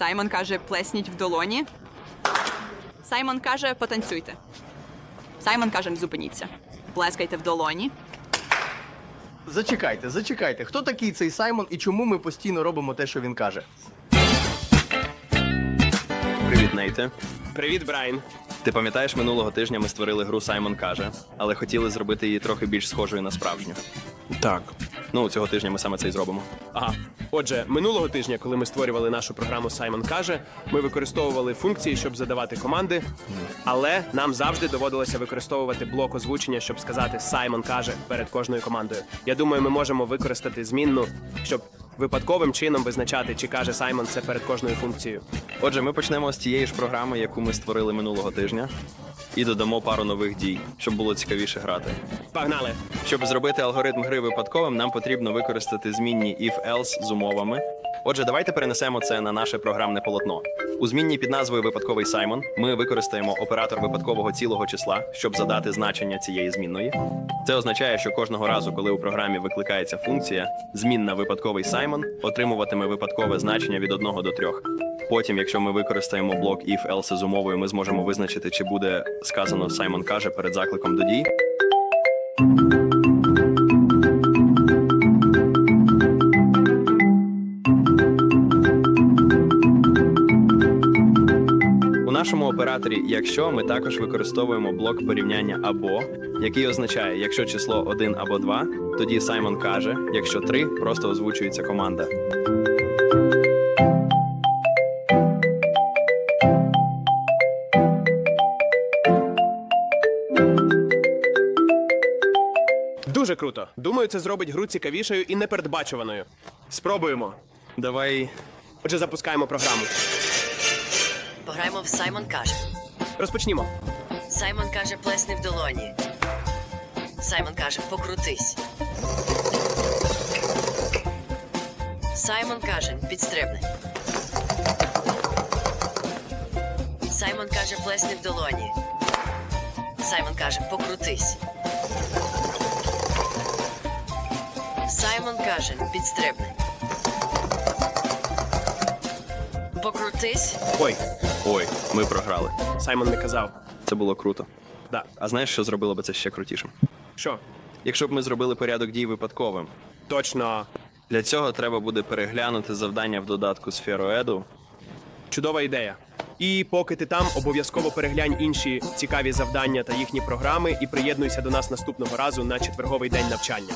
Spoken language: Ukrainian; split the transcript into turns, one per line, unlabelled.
Саймон каже, плесніть в долоні. Саймон каже, потанцюйте. Саймон каже, зупиніться. Плескайте в долоні.
Зачекайте, зачекайте. Хто такий цей Саймон і чому ми постійно робимо те, що він каже?
Привіт, Нейте.
Привіт, Брайан.
Ти пам'ятаєш, минулого тижня ми створили гру Саймон каже, але хотіли зробити її трохи більш схожою на справжню.
Так.
Ну, цього тижня ми саме це і зробимо.
Ага. Отже, минулого тижня, коли ми створювали нашу програму Саймон каже, ми використовували функції, щоб задавати команди, але нам завжди доводилося використовувати блок озвучення, щоб сказати Саймон каже перед кожною командою. Я думаю, ми можемо використати змінну, щоб випадковим чином визначати, чи каже Саймон це перед кожною функцією.
Отже, ми почнемо з тієї ж програми, яку ми створили минулого тижня, і додамо пару нових дій, щоб було цікавіше грати.
Погнали!
Щоб зробити алгоритм гри випадковим, нам потрібно використати змінні if-else з умовами. Отже, давайте перенесемо це на наше програмне полотно. У змінній під назвою Випадковий Саймон ми використаємо оператор випадкового цілого числа, щоб задати значення цієї змінної. Це означає, що кожного разу, коли у програмі викликається функція, змінна випадковий Саймон отримуватиме випадкове значення від 1 до 3. Потім, якщо ми використаємо блок if-else з умовою, ми зможемо визначити, чи буде сказано Саймон каже перед закликом до дій. Нашому операторі, якщо ми також використовуємо блок порівняння або, який означає, якщо число 1 або 2, тоді Саймон каже, якщо 3, просто озвучується команда.
Дуже круто. Думаю, це зробить гру цікавішою і непередбачуваною. Спробуємо.
Давай
Отже, запускаємо програму.
Пограємо в Саймон каже.
Розпочнімо.
Саймон каже, плесни в долоні. Саймон каже, покрутись. Саймон каже, підстрибни. Саймон каже, плесни в долоні. Саймон каже, покрутись. Саймон каже, підстрибни. Покрутись.
Ой,
ой, ми програли.
Саймон не казав.
Це було круто.
Да.
А знаєш, що зробило би це ще крутішим?
Що?
Якщо б ми зробили порядок дій випадковим,
Точно.
для цього треба буде переглянути завдання в додатку Сфероеду.
Чудова ідея. І поки ти там, обов'язково переглянь інші цікаві завдання та їхні програми і приєднуйся до нас наступного разу на четверговий день навчання.